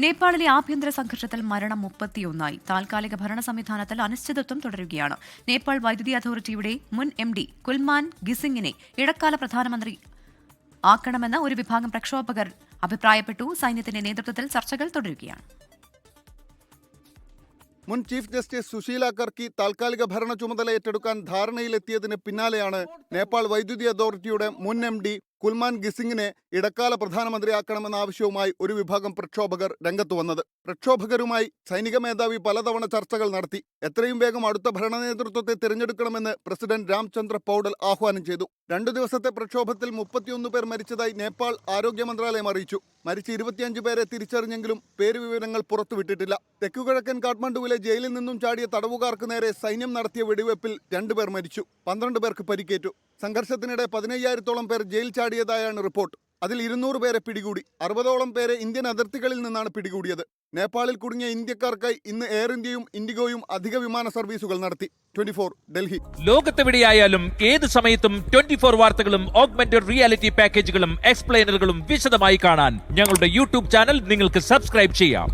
നേപ്പാളിലെ ആഭ്യന്തര സംഘർഷത്തിൽ മരണം മുപ്പത്തിയൊന്നായി. താൽക്കാലിക ഭരണ സംവിധാനത്തിൽ അനിശ്ചിതത്വം തുടരുകയാണ്. നേപ്പാൾ വൈദ്യുതി അതോറിറ്റിയുടെ മുൻ എം ഡി കുൽമാൻ ഗിസിംഗിനെ ഇടക്കാല പ്രധാനമന്ത്രി ആക്കണമെന്ന് ഒരു വിഭാഗം പ്രക്ഷോഭകർ അഭിപ്രായപ്പെട്ടു. സൈന്യത്തിന്റെ നേതൃത്വത്തിൽ ചർച്ചകൾ തുടരുകയാണ്. മുൻ ചീഫ് ജസ്റ്റിസ് സുശീല കർക്കി താൽക്കാലിക ഭരണ ചുമതല ഏറ്റെടുക്കാൻ ധാരണയിലെത്തിയതിന് പിന്നാലെയാണ് നേപ്പാൾ വൈദ്യുതി അതോറിറ്റിയുടെ മുൻ എം ഡി കുൽമാൻ ഗിസിംഗിനെ ഇടക്കാല പ്രധാനമന്ത്രിയാക്കണമെന്ന ആവശ്യവുമായി ഒരു വിഭാഗം പ്രക്ഷോഭകർ രംഗത്തു വന്നത്. പ്രക്ഷോഭകരുമായി സൈനിക മേധാവി പലതവണ ചർച്ചകൾ നടത്തി. എത്രയും വേഗം അടുത്ത ഭരണ നേതൃത്വത്തെ തിരഞ്ഞെടുക്കണമെന്ന് പ്രസിഡന്റ് രാംചന്ദ്ര പൗഡൽ ആഹ്വാനം ചെയ്തു. രണ്ടു ദിവസത്തെ പ്രക്ഷോഭത്തിൽ മുപ്പത്തിയൊന്ന് പേർ മരിച്ചതായി നേപ്പാൾ ആരോഗ്യ മന്ത്രാലയം അറിയിച്ചു. മരിച്ച ഇരുപത്തിയഞ്ച് പേരെ തിരിച്ചറിഞ്ഞെങ്കിലും പേര് വിവരങ്ങൾ പുറത്തുവിട്ടിട്ടില്ല. തെക്കുകിഴക്കൻ കാഠ്മണ്ഡുവിലെ ജയിലിൽ നിന്നും ചാടിയ തടവുകാർക്ക് നേരെ സൈന്യം നടത്തിയ വെടിവെപ്പിൽ രണ്ടുപേർ മരിച്ചു. പന്ത്രണ്ട് പേർക്ക് പരിക്കേറ്റു. സംഘർഷത്തിനിടെ പതിനയ്യായിരത്തോളം പേർ ജയിൽ ചാടിയതായാണ് റിപ്പോർട്ട്. അതിൽ ഇരുന്നൂറ് പേരെ പിടികൂടി. അറുപതോളം പേരെ ഇന്ത്യൻ അതിർത്തികളിൽ നിന്നാണ് പിടികൂടിയത്. നേപ്പാളിൽ കുടുങ്ങിയ ഇന്ത്യക്കാർക്കായി ഇന്ന് എയർ ഇന്ത്യയും ഇൻഡിഗോയും അധിക വിമാന സർവീസുകൾ നടത്തി. ട്വന്റി ഡൽഹി. ലോകത്തെവിടെയായാലും ഏത് സമയത്തും ട്വന്റി ഫോർ വാർത്തകളും ഓഗ്മെന്റഡ് റിയാലിറ്റി പാക്കേജുകളും എക്സ്പ്ലെയിനറുകളും വിശദമായി കാണാൻ ഞങ്ങളുടെ യൂട്യൂബ് ചാനൽ നിങ്ങൾക്ക് സബ്സ്ക്രൈബ് ചെയ്യാം.